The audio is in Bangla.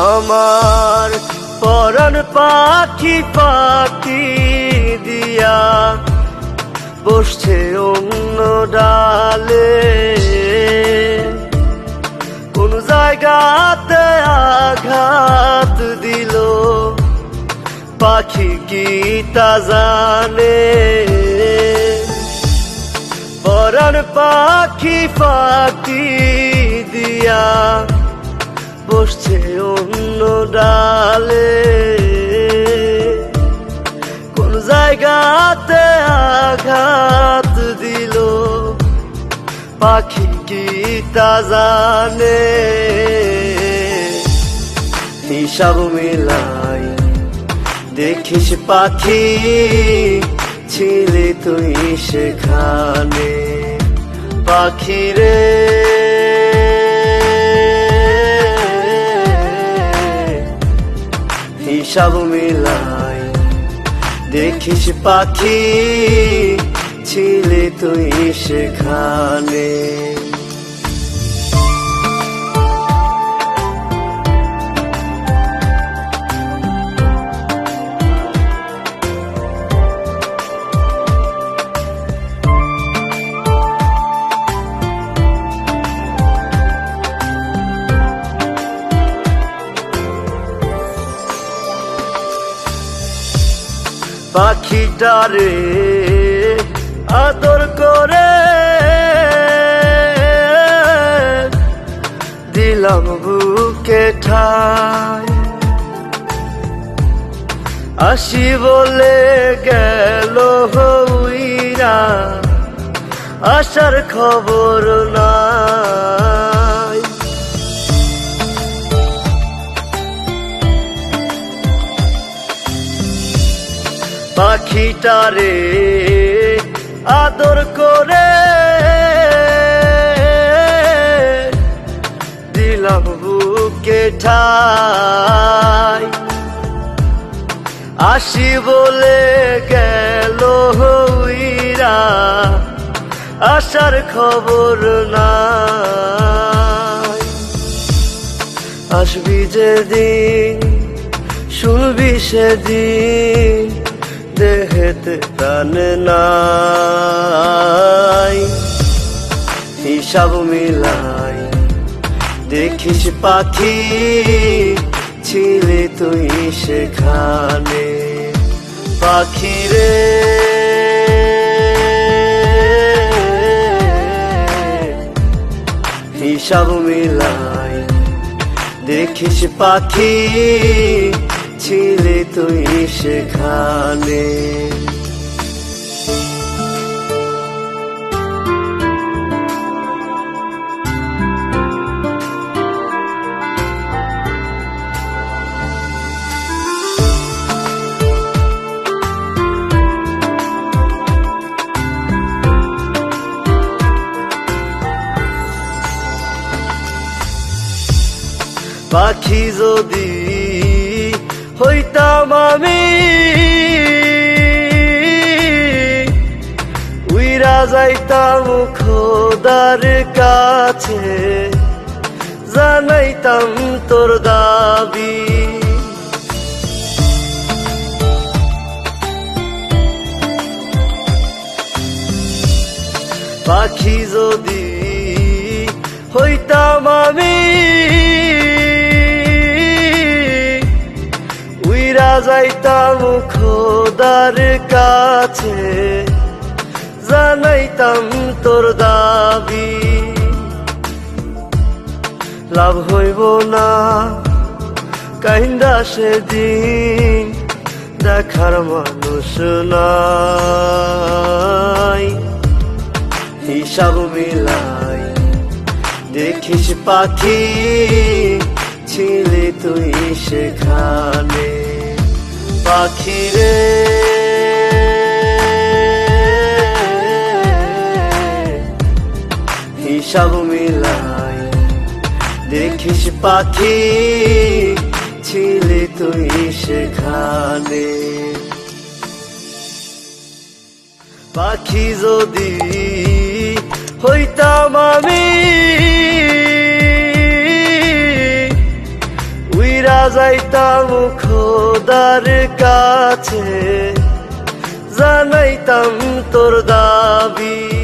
আমার পরন পাখি পাখি দিয়া বসছে অন্য ডালে। কোন জায়গাতে আঘাত দিল? পাখি কি তা জানে? পরাণ পাখি পাখি দিয়া বসছে অন্য ডালে। কোন জায়গাতে আঘাত দিল? পাখি কি তা জানে? হিসাব মিলাই দেখিস পাখি, ছিলে তুই সেখানে। পাখি রে হিসাব মিলাই। দেখিস পাখি ছিলে তুই সেখানে। পাখিটারে আদর করে দিলাম বুকে ঠাই। আসি বলে গেল হইরা আসার খবর নাই। পাখিটারে আদর করে দিলাম বুকে ঠাই। আসি বলে গেল হইরা আসার খবর না আসবি যেদিন শুনবি সেদিন দেহেতে প্রাণ নাই। হিসাব মিলাই দেখিস পাখি, ছিলে তুই সেখানে। পাখি রে। হিসাব মিলাই দেখিস পাখি ছিলে তুই সেখানে পাখি যদি হইতাম আমি। উইরা যাইতাম খোদার কাছে জানাইতাম তোর দাবি। পাখি যদি হইতাম আমি যাইতাম খোদার কাছে, জানাইতাম তোর দাবি। লাভ হইব না কাহিন্দা সেদিন দেখার মানুষ নাই। হিসাব মিলাই দেখিস পাখি, ছিলে তুই সেখানে। পাখি রে। হিসাব মিলাই দেখিস পাখি ছিলে তুই সেখানে। পাখি যদি হইতাম আমি যাইতাম খোদার কাছে জানাইতাম তোর দাবি।